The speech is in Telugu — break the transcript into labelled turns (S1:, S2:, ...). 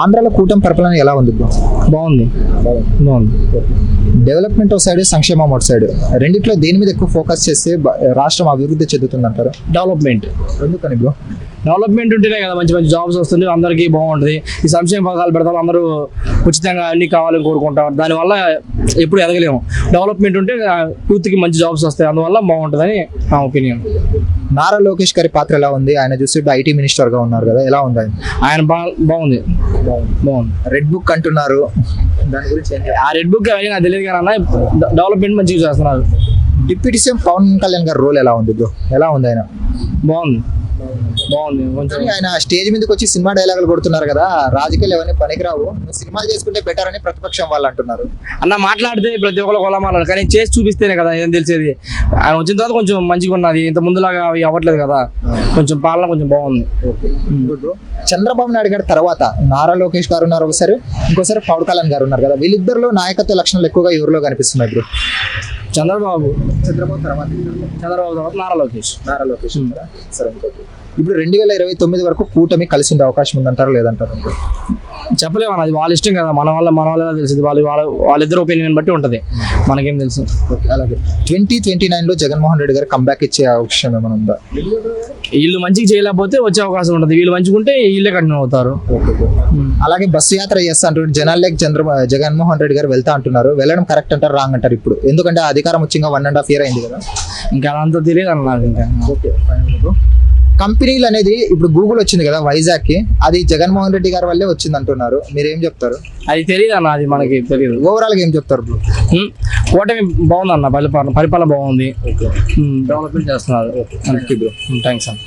S1: ఆంధ్రాలో కూటమి పరిపాలన ఎలా ఉంది బ్రో?
S2: బాగుంది. బాగుంది.
S1: డెవలప్మెంట్ ఒక సైడ్ సంక్షేమం ఒక సైడ్. రెండిట్లో దేని మీద ఎక్కువ ఫోకస్ చేస్తే రాష్ట్రం అభివృద్ధి చెందుతుంది అంటారు
S2: డెవలప్మెంట్.
S1: ఎందుకని బ్రో?
S2: డెవలప్మెంట్ ఉంటేనే కదా మంచి మంచి జాబ్స్ వస్తుంది అందరికీ బాగుంటుంది. ఈ సంక్షేమ పథకాలు పెడతాం అందరూ ఉచితంగా అన్ని కావాలని కోరుకుంటాం దానివల్ల ఎప్పుడు ఎదగలేము. డెవలప్మెంట్ ఉంటే యూత్కి మంచి జాబ్స్ వస్తాయి. అందువల్ల బాగుంటుందని నా ఒపీనియన్.
S1: నారా లోకేష్ గారి పాత్ర ఎలా ఉంది? ఆయన చూస్తే ఐటీ మినిస్టర్గా ఉన్నారు కదా ఎలా ఉంది ఆయన?
S2: ఆయన బా బాగుంది. బాగుంది.
S1: రెడ్ బుక్ అంటున్నారు. దాని గురించి
S2: ఆ రెడ్ బుక్ అవన్నీ నాకు తెలియదు కానీ అన్న డెవలప్మెంట్ మంచిగా చేస్తున్నారు.
S1: డిప్యూటీ సీఎం పవన్ కళ్యాణ్ గారి రోల్ ఎలా ఉంది బ్రో ఎలా ఉంది ఆయన?
S2: బాగుంది. బాగుంది కొంచెం
S1: ఆయన స్టేజ్ మీదకి వచ్చి సినిమా డైలాగులు కొడుతున్నారు కదా రాజకీయాలు ఎవరిని పనికిరావు. సినిమాలు చేసుకుంటే బెటర్ అని ప్రతిపక్షం వాళ్ళు అంటున్నారు.
S2: అన్న మాట్లాడితే ప్రతి ఒక్కరు కొలా మాట్లాడారు కానీ చేసి చూపిస్తేనే కదా ఏం తెలిసేది. ఆయన వచ్చిన తర్వాత కొంచెం మంచిగా ఉన్నది ఇంత ముందులాగా అవి అవ్వట్లేదు కదా. కొంచెం పాలన కొంచెం బాగుంది.
S1: చంద్రబాబు నాయుడు గారి తర్వాత నారా లోకేష్ గారు ఉన్నారు ఒకసారి ఇంకోసారి పవన్ కళ్యాణ్ గారు ఉన్నారు కదా. వీళ్ళిద్దరిలో నాయకత్వ లక్షణాలు ఎక్కువగా ఎవరిలో కనిపిస్తున్నాయి బ్రో?
S2: చంద్రబాబు
S1: చంద్రబాబు తర్వాత
S2: చంద్రబాబు తర్వాత నారా లోకేష్
S1: నారా లోకేష్? సరే ఇంకోటి. ఇప్పుడు రెండు వేల ఇరవై తొమ్మిది వరకు కూటమి కలిసి ఉండే అవకాశం ఉందంటారు లేదంటారు?
S2: చెప్పలేము అది వాళ్ళ ఇష్టం కదా. మన వల్ల మన వల్ల తెలిసింది. వాళ్ళు వాళ్ళ వాళ్ళిద్దరు ఒపీనియన్ బట్టి ఉంటుంది. మనకేం తెలుసు.
S1: ఓకే అలాగే. ట్వంటీ ట్వంటీ నైన్లో జగన్మోహన్ రెడ్డి గారు కంబ్యాక్ ఇచ్చే అవకాశం ఏమైనా ఉందా?
S2: వీళ్ళు మంచిగా చేయలేకపోతే వచ్చే అవకాశం ఉంటుంది. వీళ్ళు మంచిగుంటే వీళ్ళే కంటిన్యూ అవుతారు.
S1: అలాగే బస్సు యాత్ర చేస్తా అంటారు జనాల్లోకి చంద్ర జగన్మోహన్ రెడ్డి గారు వెళ్తా అంటున్నారు. వెళ్ళడం కరెక్ట్ అంటారు రాంగ్ అంటారు ఇప్పుడు? ఎందుకంటే ఆ అధికారం వచ్చి ఇంకా వన్ అండ్ హాఫ్ ఇయర్ అయింది కదా.
S2: ఇంకా అదంతా తెలియదు అన్న నాకు ఇంకా.
S1: కంపెనీలు అనేది ఇప్పుడు గూగుల్ వచ్చింది కదా వైజాగ్కి అది జగన్మోహన్ రెడ్డి గారి వల్లే వచ్చింది అంటున్నారు. మీరు ఏం చెప్తారు?
S2: అది తెలియదు అన్న అది మనకి తెలియదు
S1: ఓవరాల్గా ఏం చెప్తారు?
S2: ఉమ్, కూటమి బాగుంది అన్న పరిపాలన పరిపాలన బాగుంది. డెవలప్మెంట్ చేస్తున్నారు. థ్యాంక్స్ అన్న.